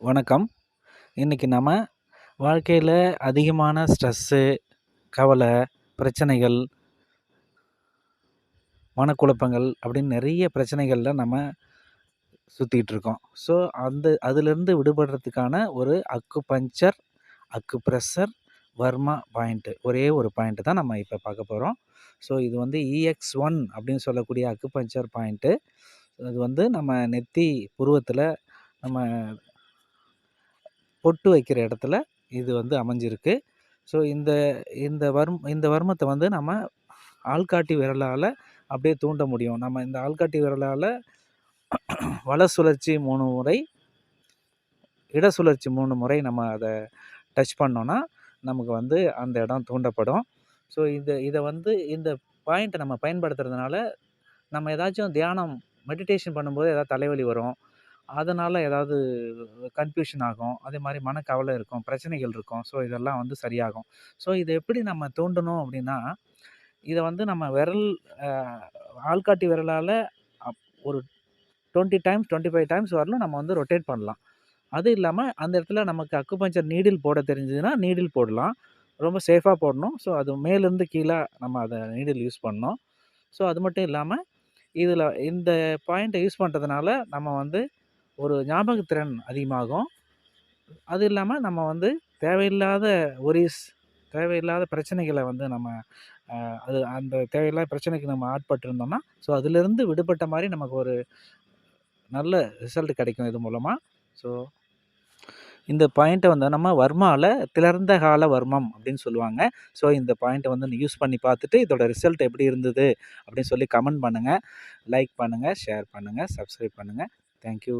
வணக்கம். இன்றைக்கி நம்ம வாழ்க்கையில் அதிகமான ஸ்ட்ரெஸ்ஸு கவலை பிரச்சனைகள் மனக்குழப்பங்கள் அப்படின்னு நிறைய பிரச்சனைகளில் நம்ம சுற்றிக்கிட்டு இருக்கோம். ஸோ அந்த அதிலிருந்து விடுபடுறதுக்கான ஒரு அக்கு பஞ்சர் அக்கு ப்ரெஷர் வர்மா பாயிண்ட்டு ஒரே ஒரு பாயிண்ட்டு தான் நம்ம இப்போ பார்க்க போகிறோம் ஸோ இது வந்து இஎக்ஸ் ஒன் அப்படின்னு சொல்லக்கூடிய அக்கு பஞ்சர் பாயிண்ட்டு அது வந்து நம்ம நெத்தி புருவத்தில் நம்ம பொட்டு வைக்கிற இடத்துல இது வந்து அமைஞ்சிருக்கு. ஸோ இந்த இந்த வர்ம் இந்த வர்மத்தை வந்து நம்ம ஆள்காட்டி விரலால் அப்படியே தூண்ட முடியும். நம்ம இந்த ஆள்காட்டி விரலால் வல சுழற்சி மூணு முறை இட சுழற்சி மூணு முறை நம்ம அதை டச் பண்ணோன்னா நமக்கு வந்து அந்த இடம் தூண்டப்படும். ஸோ இந்த இதை வந்து இந்த பாயிண்ட்டை நம்ம பயன்படுத்துறதுனால நம்ம ஏதாச்சும் தியானம் மெடிடேஷன் பண்ணும்போது ஏதாவது தலைவலி வரும். அதனால் ஏதாவது கன்ஃப்யூஷன் ஆகும். அதே மாதிரி மனக்கவலை இருக்கும். பிரச்சனைகள் இருக்கும். ஸோ இதெல்லாம் வந்து சரியாகும். ஸோ இதை எப்படி நம்ம தூண்டணும் அப்படின்னா இதை வந்து நம்ம விரல் ஆள்காட்டி விரலால் ஒரு twenty times twenty five times வரலும் நம்ம வந்து ரொட்டேட் பண்ணலாம். அது இல்லாமல் அந்த இடத்துல நமக்கு அக்குபஞ்சர் நீடில் போட தெரிஞ்சதுன்னா நீடில் போடலாம். ரொம்ப சேஃபாக போடணும். ஸோ அது மேலேருந்து கீழே நம்ம அதை நீடில் யூஸ் பண்ணோம் ஸோ அது மட்டும் இல்லாமல் இதில் இந்த பாயிண்ட்டை யூஸ் பண்ணுறதுனால நம்ம வந்து ஒரு ஞாபகத்திறன் அதிகமாகும். அது இல்லாமல் நம்ம வந்து தேவையில்லாத ஒரிஸ் தேவையில்லாத பிரச்சனைகளை வந்து நம்ம அது அந்த தேவையில்லாத பிரச்சனைக்கு நம்ம ஆட்பட்டிருந்தோம்னா ஸோ அதிலிருந்து விடுபட்ட மாதிரி நமக்கு ஒரு நல்ல ரிசல்ட் கிடைக்கும் இது மூலமாக ஸோ இந்த பாயிண்ட்டை வந்து நம்ம வர்மாவில் திறந்த கால வர்மம் அப்படின்னு சொல்லுவாங்க. ஸோ இந்த பாயிண்ட்டை வந்து யூஸ் பண்ணி பார்த்துட்டு இதோட ரிசல்ட் எப்படி இருந்தது அப்படின்னு சொல்லி கமெண்ட் பண்ணுங்கள் லைக் பண்ணுங்கள் ஷேர் பண்ணுங்கள் சப்ஸ்கிரைப் பண்ணுங்கள் தேங்க்யூ